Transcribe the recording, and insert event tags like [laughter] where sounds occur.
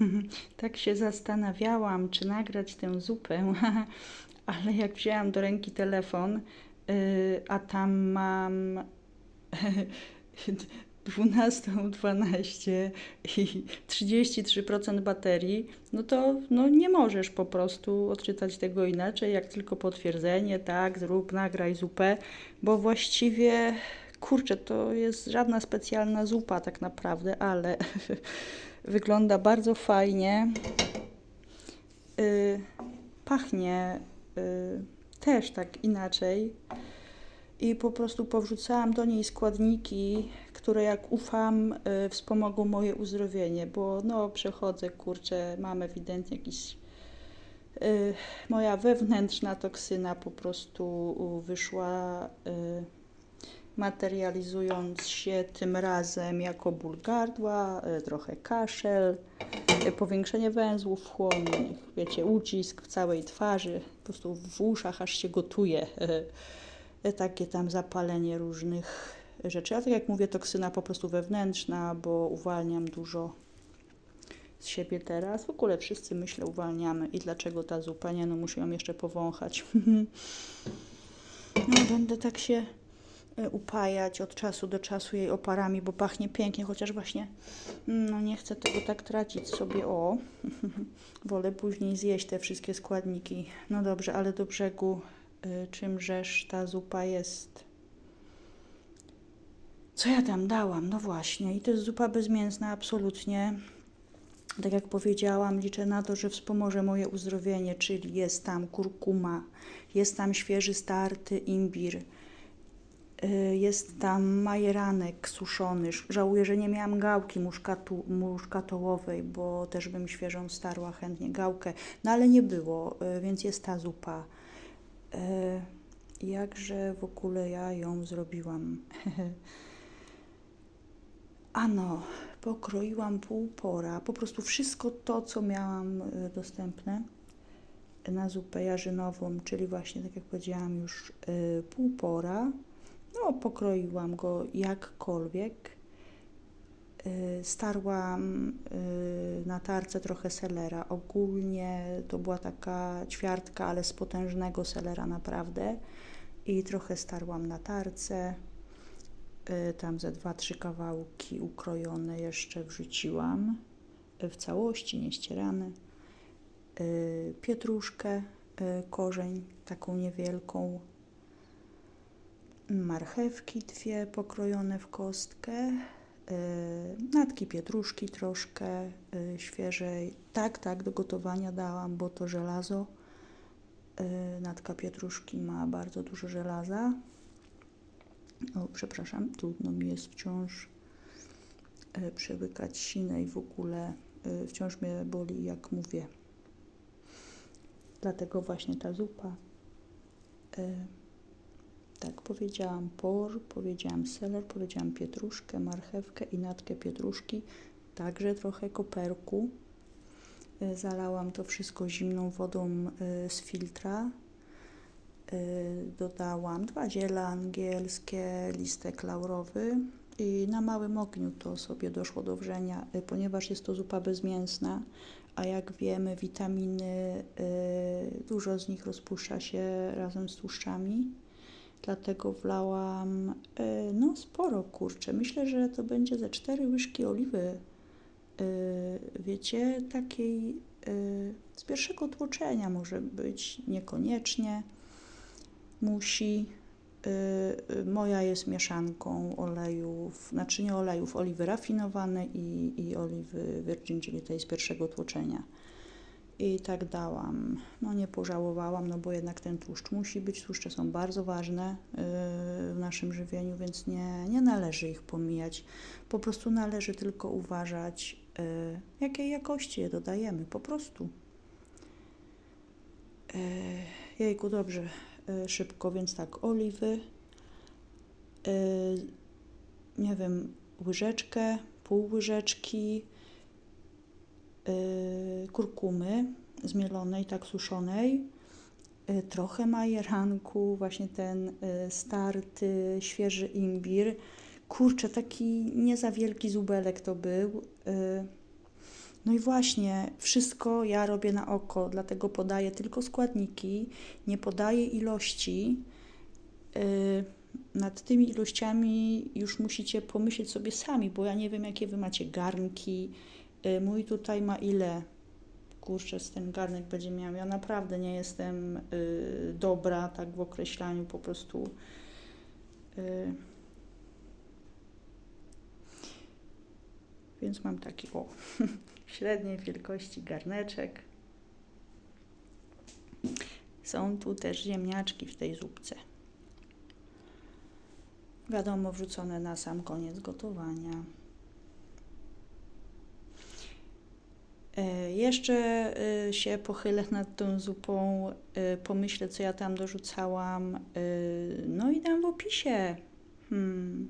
[laughs] Tak się zastanawiałam, czy nagrać tę zupę, [laughs] ale jak wzięłam do ręki telefon, yy, a tam mam [laughs] 12.12 i 33% baterii, no to no nie możesz po prostu odczytać tego inaczej, jak tylko potwierdzenie, tak, zrób, nagraj zupę, bo właściwie, kurczę, to jest żadna specjalna zupa tak naprawdę, ale wygląda bardzo fajnie. Y, pachnie y, też tak inaczej. I po prostu powrzucałam do niej składniki, które jak ufam, y, wspomogą moje uzdrowienie, bo no przechodzę, kurczę, mam ewidentnie jakiś y, moja wewnętrzna toksyna po prostu wyszła y, materializując się tym razem jako ból gardła, y, trochę kaszel, y, powiększenie węzłów chłonnych, wiecie, ucisk w całej twarzy, po prostu w uszach aż się gotuje, y, [laughs] takie tam zapalenie różnych rzeczy. A tak jak mówię, toksyna po prostu wewnętrzna, bo uwalniam dużo z siebie teraz. W ogóle wszyscy, myślę, uwalniamy. I dlaczego ta zupa? Nie, no muszę ją jeszcze powąchać. [laughs] no, będę tak się e, upajać od czasu do czasu jej oparami, bo pachnie pięknie, chociaż właśnie no nie chcę tego tak tracić sobie. O, [laughs] wolę później zjeść te wszystkie składniki. No dobrze, ale do brzegu y, czymżeż ta zupa jest? Co ja tam dałam? No właśnie, i to jest zupa bezmięsna, absolutnie. Tak jak powiedziałam, liczę na to, że wspomoże moje uzdrowienie, czyli jest tam kurkuma, jest tam świeży starty imbir, jest tam majeranek suszony. Żałuję, że nie miałam gałki muszkatu, muszkatołowej, bo też bym świeżą starła chętnie gałkę, no ale nie było, y, więc jest ta zupa. Y, Jakże w ogóle ja ją zrobiłam? [laughs] Ano, pokroiłam półpora, po prostu wszystko to, co miałam y, dostępne na zupę jarzynową, czyli właśnie, tak jak powiedziałam, już y, półpora. No, pokroiłam go jakkolwiek. Y, starłam y, na tarce trochę selera. Ogólnie to była taka ćwiartka, ale z potężnego selera naprawdę. I trochę starłam na tarce. Y, tam ze dwa, trzy kawałki ukrojone jeszcze wrzuciłam w całości, nieścierane. Pietruszkę, korzeń taką niewielką, marchewki dwie pokrojone w kostkę, natki pietruszki troszkę świeżej. Tak, tak, do gotowania dałam, bo to żelazo. Natka pietruszki ma bardzo dużo żelaza. O, przepraszam, trudno mi jest wciąż przełykać sinę i w ogóle wciąż mnie boli, jak mówię. Dlatego właśnie ta zupa. E, tak, powiedziałam por, powiedziałam seler, powiedziałam pietruszkę, marchewkę i natkę pietruszki, także trochę koperku. E, zalałam to wszystko zimną wodą e, z filtra. Y, dodałam dwa ziele angielskie, listek laurowy i na małym ogniu to sobie doszło do wrzenia, ponieważ jest to zupa bezmięsna, a jak wiemy witaminy, dużo z nich rozpuszcza się razem z tłuszczami, dlatego wlałam no sporo kurczę. Myślę, że to będzie ze cztery łyżki oliwy, wiecie, takiej z pierwszego tłoczenia może być, niekoniecznie musi. Y, y, moja jest mieszanką olejów, znaczy nie olejów, oliwy rafinowane i, i oliwy virgin, czyli tej z pierwszego tłoczenia. I tak dałam. No nie pożałowałam, no bo jednak ten tłuszcz musi być. Tłuszcze są bardzo ważne yy, w naszym żywieniu, więc nie, nie należy ich pomijać. Po prostu należy tylko uważać, yy, jakiej jakości je dodajemy. Po prostu. Yy, jejku, dobrze szybko, więc tak, oliwy, nie wiem, łyżeczkę, pół łyżeczki kurkumy zmielonej, tak suszonej, trochę majeranku, właśnie ten starty, świeży imbir. Kurczę, taki nie za wielki zubelek to był. No i właśnie, wszystko ja robię na oko, dlatego podaję tylko składniki, nie podaję ilości. Nad tymi ilościami już musicie pomyśleć sobie sami, bo ja nie wiem, jakie wy macie garnki. Yy, mój tutaj ma ile? Kurczę, z ten garnek będzie miał. Ja naprawdę nie jestem yy, dobra tak w określaniu po prostu. Yy. Więc mam taki o [laughs] średniej wielkości garneczek. Są tu też ziemniaczki w tej zupce. Wiadomo, wrzucone na sam koniec gotowania. Jeszcze e, się pochylę nad tą zupą, e, pomyślę, co ja tam dorzucałam. e, No i dam w opisie. Hmm.